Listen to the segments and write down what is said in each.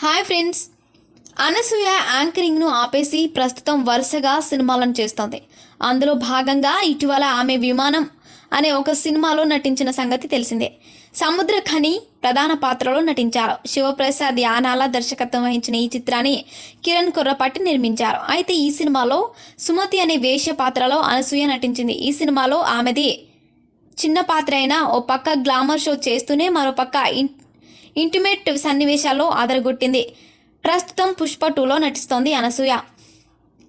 Hi friends. Anasuya యాంకరింగ్ను ఆపేసి ప్రస్తుతం వరుసగా సినిమాలను చేస్తోంది. అందులో భాగంగా ఇటీవల ఆమె విమానం అనే ఒక సినిమాలో నటించిన సంగతి తెలిసిందే. సముద్ర ఖని ప్రధాన పాత్రలో నటించారు. శివప్రసాద్ యానాల దర్శకత్వం వహించిన ఈ చిత్రాన్ని కిరణ్ కుర్రపాటి నిర్మించారు. అయితే ఈ సినిమాలో సుమతి అనే వేష పాత్రలో అనసూయ నటించింది. ఈ సినిమాలో ఆమెది చిన్న పాత్ర అయినా ఓ పక్క గ్లామర్ షో చేస్తూనే మరో పక్క ఇంటిమేట్ సన్నివేశాల్లో ఆదరగొట్టింది. ప్రస్తుతం పుష్ప టూలో నటిస్తోంది అనసూయ.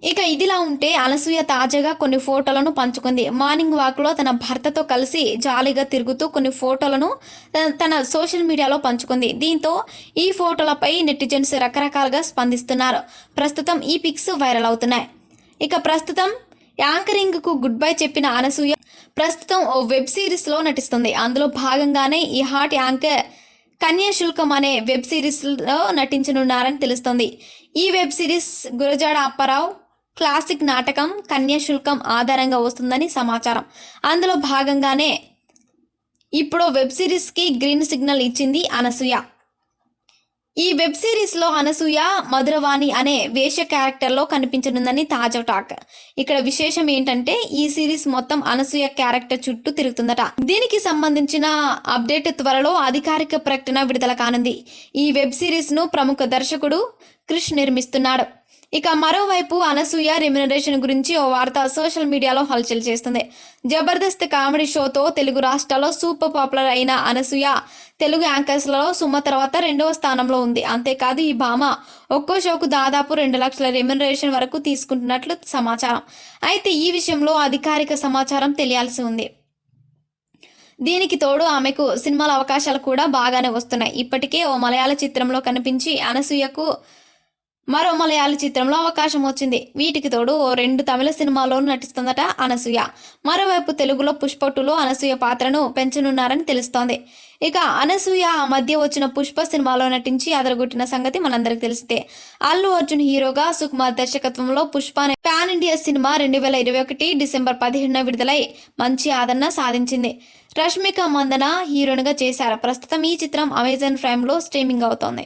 ఇక ఇదిలా ఉంటే అనసూయ తాజాగా కొన్ని ఫోటోలను పంచుకుంది. మార్నింగ్ వాక్లో తన భర్తతో కలిసి జాలీగా తిరుగుతూ కొన్ని ఫోటోలను తన- తన సోషల్ మీడియాలో పంచుకుంది. దీంతో ఈ ఫోటోలపై నెటిజన్స్ రకరకాలుగా స్పందిస్తున్నారు. ప్రస్తుతం ఈ పిక్స్ వైరల్ అవుతున్నాయి. ఇక ప్రస్తుతం యాంకరింగ్కు గుడ్ బై చెప్పిన అనసూయ ప్రస్తుతం ఓ వెబ్ సిరీస్లో నటిస్తుంది. అందులో భాగంగానే ఈ హాట్ యాంకర్ కన్యాశుల్కం అనే వెబ్ సిరీస్లో నటించనున్నారని తెలుస్తోంది. ఈ web series Gurajada Apparao classic నాటకం కన్యాశుల్కం ఆధారంగా వస్తుందని సమాచారం. అందులో భాగంగానే ఇప్పుడు వెబ్ సిరీస్కి గ్రీన్ సిగ్నల్ ఇచ్చింది అనసూయ. ఈ వెబ్ సిరీస్లో అనసూయ మధురవాణి అనే వేష క్యారెక్టర్లో కనిపించనుందని తాజా టాక్. ఇక్కడ విశేషం ఏంటంటే ఈ సిరీస్ మొత్తం అనసూయ క్యారెక్టర్ చుట్టూ తిరుగుతుందట. దీనికి సంబంధించిన అప్డేట్ త్వరలో అధికారిక ప్రకటన విడుదల కానుంది. ఈ వెబ్ సిరీస్ను ప్రముఖ దర్శకుడు క్రిష్ నిర్మిస్తున్నాడు. ఇక మరోవైపు అనసూయ రెమ్యునరేషన్ గురించి ఓ వార్త సోషల్ మీడియాలో హల్చల్ చేస్తుంది. జబర్దస్త్ కామెడీ షోతో తెలుగు రాష్ట్రాల్లో సూపర్ పాపులర్ అయిన అనసూయ తెలుగు యాంకర్స్లలో సుమ తర్వాత రెండవ స్థానంలో ఉంది. అంతేకాదు ఈ భామ ఒక్కో షోకు దాదాపు రెండు లక్షల రెమ్యునరేషన్ వరకు తీసుకుంటున్నట్లు సమాచారం. అయితే ఈ విషయంలో అధికారిక సమాచారం తెలియాల్సి ఉంది. దీనికి తోడు ఆమెకు సినిమాల అవకాశాలు కూడా బాగానే వస్తున్నాయి. ఇప్పటికే ఓ మలయాళ చిత్రంలో కనిపించి అనసూయకు మరో మలయాళ చిత్రంలో అవకాశం వచ్చింది. వీటికి తోడు ఓ రెండు తమిళ సినిమాలో నటిస్తుందట అనసూయ. మరోవైపు తెలుగులో పుష్ప అనసూయ పాత్రను పెంచనున్నారని తెలుస్తోంది. ఇక అనసూయ ఆ మధ్య వచ్చిన పుష్ప సినిమాలో నటించి అదరగొట్టిన సంగతి మనందరికి తెలిసితే. అల్లు అర్జున్ హీరోగా సుకుమార్ దర్శకత్వంలో పుష్ప అనే పాన్ ఇండియా సినిమా రెండు వేల ఇరవై ఒకటి డిసెంబర్ పదిహేడున విడుదలై మంచి ఆదరణ సాధించింది. రష్మిక మందన హీరోయిన్గా చేశారు. ప్రస్తుతం ఈ చిత్రం అమెజాన్ ప్రైమ్లో స్ట్రీమింగ్ అవుతోంది.